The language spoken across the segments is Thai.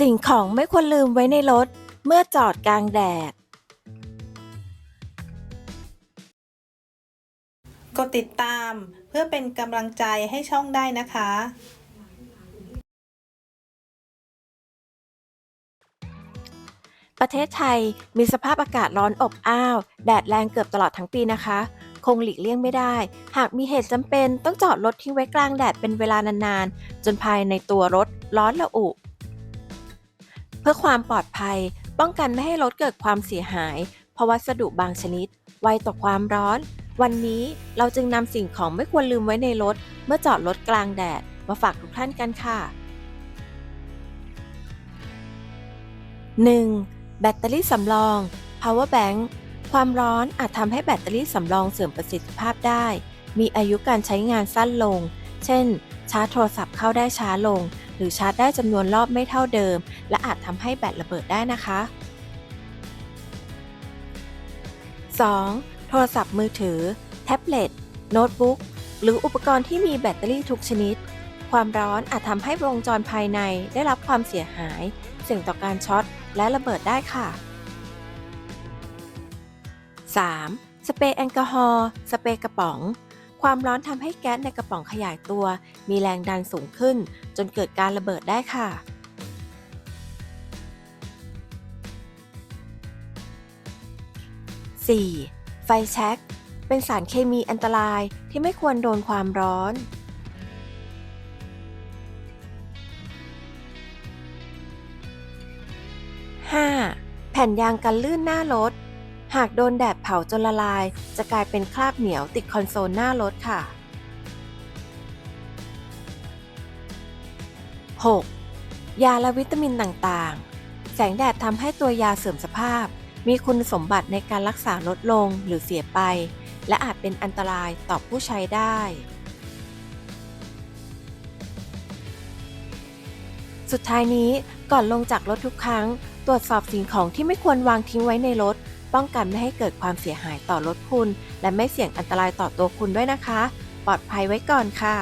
สิ่งของไม่ควรลืมไว้ในรถเมื่อจอดกลางแดด กดติดตามเพื่อเป็นกำลังใจให้ช่องได้นะคะ ประเทศไทยมีสภาพอากาศร้อนอบอ้าว แดดแรงเกือบตลอดทั้งปีนะคะ คงหลีกเลี่ยงไม่ได้ หากมีเหตุจำเป็นต้องจอดรถทิ้งไว้กลางแดดเป็นเวลานานๆ จนภายในตัวรถร้อนระอุ เพื่อความปลอดภัย ป้องกันไม่ให้รถเกิดความเสียหาย เพราะวัสดุบางชนิด ไวต่อความร้อน วันนี้เราจึงนำสิ่งของไม่ควรลืมไว้ในรถ เมื่อจอดรถกลางแดด มาฝากทุกท่านกันค่ะ 1. แบตเตอรี่สำรอง power bank ความร้อนอาจทำให้แบตเตอรี่สำรองเสื่อมประสิทธิภาพได้ มีอายุการใช้งานสั้นลง เช่น ชาร์จโทรศัพท์เข้าได้ช้าลง หรือชาร์จได้จำนวนรอบไม่เท่าเดิม และอาจทำให้แบตระเบิดได้นะคะ 2. โทรศัพท์มือถือ แท็บเล็ต โน้ตบุ๊ก หรืออุปกรณ์ที่มีแบตเตอรี่ทุกชนิด ความร้อนอาจทำให้วงจรภายในได้รับความเสียหาย เสี่ยงต่อการช็อตและระเบิดได้ค่ะ 3. สเปรย์แอลกอฮอล์ สเปรย์กระป๋อง ความร้อนทำให้แก๊สในกระป๋องขยายตัว มีแรงดันสูงขึ้น จนเกิดการระเบิดได้ค่ะ 4. ไฟแช็กเป็นสารเคมีอันตรายที่ไม่ควรโดนความร้อน 5. แผ่นยางกันลื่นหน้ารถ หากโดนแดดเผาจนละลาย จะกลายเป็นคราบเหนียวติดคอนโซลหน้ารถค่ะ 6. ยาและวิตามินต่างๆ แสงแดดทำให้ตัวยาเสื่อมสภาพ มีคุณสมบัติในการรักษาลดลงหรือเสียไป และอาจเป็นอันตรายต่อผู้ใช้ได้ สุดท้ายนี้ก่อนลงจากรถทุกครั้ง ตรวจสอบสิ่งของที่ไม่ควรวางทิ้งไว้ในรถ ป้องกันไม่ให้เกิดความเสียหายต่อรถคุณ และไม่เสี่ยงอันตรายต่อตัวคุณด้วยนะคะ ปลอดภัยไว้ก่อนค่ะ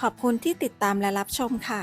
ขอบคุณที่ติดตามและรับชมค่ะ